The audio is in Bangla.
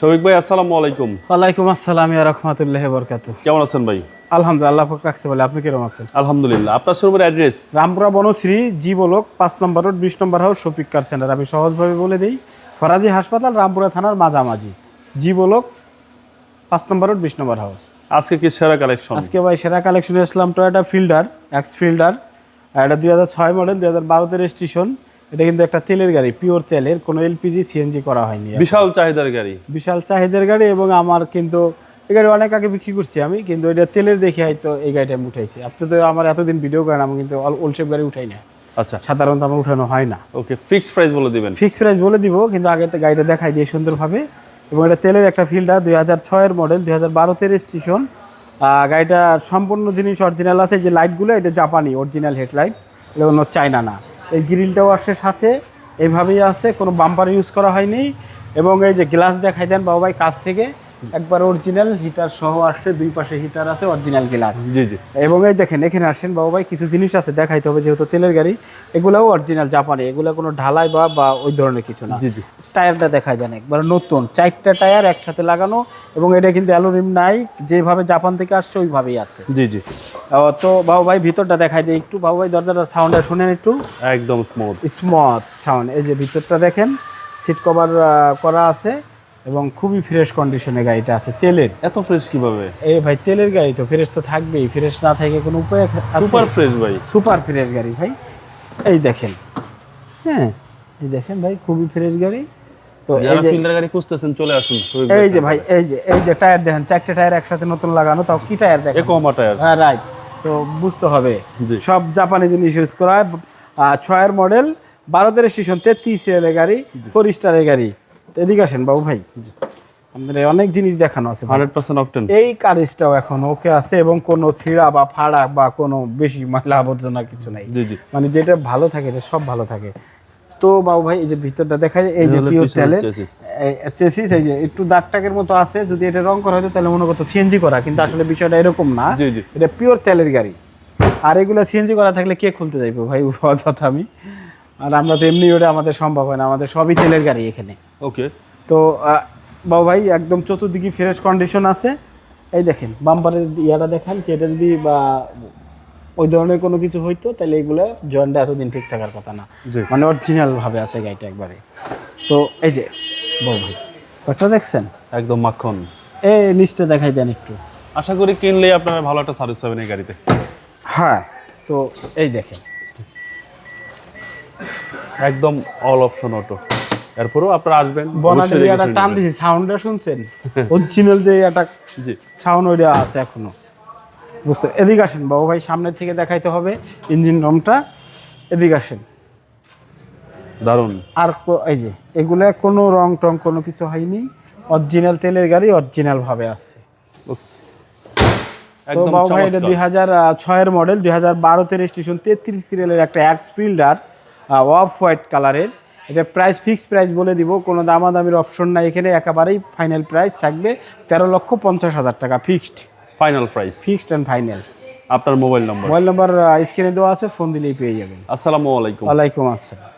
শফিক ভাই আসসালামু আলাইকুম। ওয়ালাইকুম আসসালাম ইয়া রহমতুল্লাহ বরকাত কেমন আছেন ভাই? আলহামদুলিল্লাহ পাক রাখছে বলে। আপনি কেমন আছেন? আলহামদুলিল্লাহ। আপনার শোরুমের address? Rampura Banasree G block পাঁচ নম্বর রোড বিশ নম্বর হাউস শফিক কার সেন্টার। আমি সহজভাবে বলে দিই ফরাজি হাসপাতাল রামপুরা থানার মাঝামাঝি। জি বলক পাঁচ নম্বর রোড বিশ নম্বর হাউস। আজকে কি সেরা কালেকশন? আজকে ভাই সেরা কালেকশনে আসলাম টয়োটা ফিল্ডার এক্স ফিল্ডার এটা দুই হাজার ছয় মডেল দুই হাজার বারোতে রেজিস্ট্রেশন এটা কিন্তু একটা তেলের গাড়ি পিওর তেলের কোনো এলপিজি সিএনজি করা হয়নি বিশাল চাহিদার গাড়ি। বিশাল চাহিদার গাড়ি এবং আমার কিন্তু এই গাড়ি অনেক আগে বিক্রি করছি আমি কিন্তু এটা তেলের দেখে হয়তো এই গাড়িটা আমি উঠাইছি। আপনি তো আমার এতদিন ভিডিও করেন আমি কিন্তু ওলসেপ গাড়ি উঠাই না আচ্ছা। সাধারণত আমার উঠানো হয় না। ওকে ফিক্সড প্রাইস বলে দিবেন। ফিক্স প্রাইস বলে দিব কিন্তু আগে তো গাড়িটা দেখাই দিয়ে সুন্দরভাবে। এবং এটা তেলের একটা ফিল্ডার দুই হাজার ছয়ের মডেল দুই হাজার বারোতে রেজিস্ট্রেশন গাড়িটা সম্পূর্ণ জিনিস অরিজিনাল আছে যে লাইটগুলো এটা জাপানি অরিজিনাল হেডলাইট কোনো চায়না না। এই গ্রিলটাও আসে সাথে এইভাবেই আছে, কোনো বাম্পার ইউজ করা হয়নি। এবং এই যে গ্লাস দেখাই দেন বাবা ভাই কাছ থেকে একবার অরিজিনাল হিটার সহ আসছে দুই পাশে হিটার আছে অরিজিনাল গ্লাস জি জি। এবং এই দেখেন এখানে আসেন বাবু ভাই কিছু জিনিস আছে দেখাইতে হবে যেহেতু তেলের গাড়ি এগুলাও অরিজিনাল জাপানি এগুলো কোনো ঢালাই বা বা ওই ধরনের কিছু না। জি জি। টায়ারটা দেখাই দেন একবার নতুন চারটা টায়ার একসাথে লাগানো এবং এটা কিন্তু অ্যালুমিনিয়াম নাই যেভাবে জাপান থেকে আসছে ওইভাবেই আছে। জি জি। তো বাবু ভাই ভিতরটা দেখাই দিই একটু। বাবু ভাই দরজাটা সাউন্ডটা শুনেন একটু। একদম স্মুথ স্মথ সাউন্ড এই যে ভিতরটা দেখেন সিট কভার করা আছে। এবং খুবই ফ্রেশ কন্ডিশনে গাড়িটা আছে তেলের। এত ফ্রেশ কীভাবে? এই ভাই তেলের গাড়ি তো ফ্রেশ তো থাকবেই ফ্রেশ না থাকে কোনো উপায়? সুপার ফ্রেশ ভাই। সুপার ফ্রেশ গাড়ি ভাই। এই দেখেন হ্যাঁ এই দেখেন ভাই খুবই ফ্রেশ গাড়ি। তো এই যে ফিল্টার গাড়ি খুঁজতেছেন চলে আসুন এই যে ভাই এই যে এই যে টায়ার দেখেন চারটে টায়ার একসাথে নতুন লাগানো তাও কি টায়ার দেখেন? একমা টায়ার হ্যাঁ রাইট তো বুঝতে হবে। সব জাপানি জিনিস ইউজ করা ছয়ের মডেল বারোতের স্টেশন তেত্রিশ সিরিয়ালের গাড়ি ফোর গাড়ি। এদিকে আসেন বাবু ভাই। আমাদের অনেক জিনিস দেখানো আছে। হান্ড্রেড পার্সেন্ট অপটেন এই কারিজটাও এখন ওকে আছে এবং কোনো ছিঁড়া বা ফাড়া বা কোনো বেশি ময়লা আবর্জনা কিছু নাই। জি জি। মানে যেটা ভালো থাকে এটা সব ভালো থাকে। তো বাবু ভাই এই যে ভিতরটা দেখা যায় এই যে পিওর তেলের chassis। চেসিস এই যে একটু দাগ টাকের মতো আছে যদি এটা রং করা হতো তাহলে মনে করতো সিএনজি করা কিন্তু আসলে বিষয়টা এরকম না। এটা পিওর তেলের গাড়ি। আর এগুলো সিএনজি করা থাকলে কে খুলতে যাইবো ভাই? অযথা আমি। আর আমরা তো এমনি ওটা আমাদের সম্ভব হয় না আমাদের সবই তেলের গাড়ি এখানে। ওকে। তো বাবু ভাই একদম চতুর্দিকে ফ্রেশ কন্ডিশন আছে। এই দেখেন বাম্পারের ইয়াটা দেখান যে এটা যদি বা ওই ধরনের কোনো কিছু হইতো তাহলে এগুলো জয়েন্টটা এতদিন ঠিক থাকার কথা না। মানে অরিজিনাল ভাবে আছে গাড়িটা একবারে। তো এই যে বাবু ভাই ওটা দেখছেন? একদম মাখন। এই নিচটা দেখাই দেন একটু। আশা করি কিনলে আপনারা ভালো একটা সার্ভিস পাবেন এই গাড়িতে। হ্যাঁ তো এই দেখেন। একদম অল অপশন অটো এরপরেও আপনারা আসবেন। বনানি একটা টান দিছি সাউন্ডটা শুনছেন? অরিজিনাল যে এটা জি। সাউন্ড ওইটা আছে এখনও। বুঝতে এদিকে আসেন বাবু ভাই সামনের থেকে দেখাইতে হবে ইঞ্জিন রুমটা এদিকে আসেন। দারুণ আর এই যে এগুলা কোনো রং টং কোনো কিছু হয়নি। অরিজিনাল তেলের গাড়ি অরিজিনাল ভাবে আছে। তো একদম বাবু ভাই এটা। দুই হাজার ছয়ের মডেল দুই হাজার বারোতে রেজিস্ট্রেশন তেত্রিশ সিরিয়ালের একটা এক্স ফিল্ডার অফ হোয়াইট কালারের এটা প্রাইস ফিক্স প্রাইস বলে দিব কোনো দামাদামির অপশন নাই। এখানে একেবারেই ফাইনাল প্রাইস থাকবে তেরো লক্ষ পঞ্চাশ হাজার টাকা fixed final price fixed and final আপনার মোবাইল নম্বর মোবাইল নম্বর স্ক্রিনে দেওয়া আছে ফোন দিলেই পেয়ে যাবেন। আসসালামু আলাইকুম। ওয়ালাইকুম আসসালাম।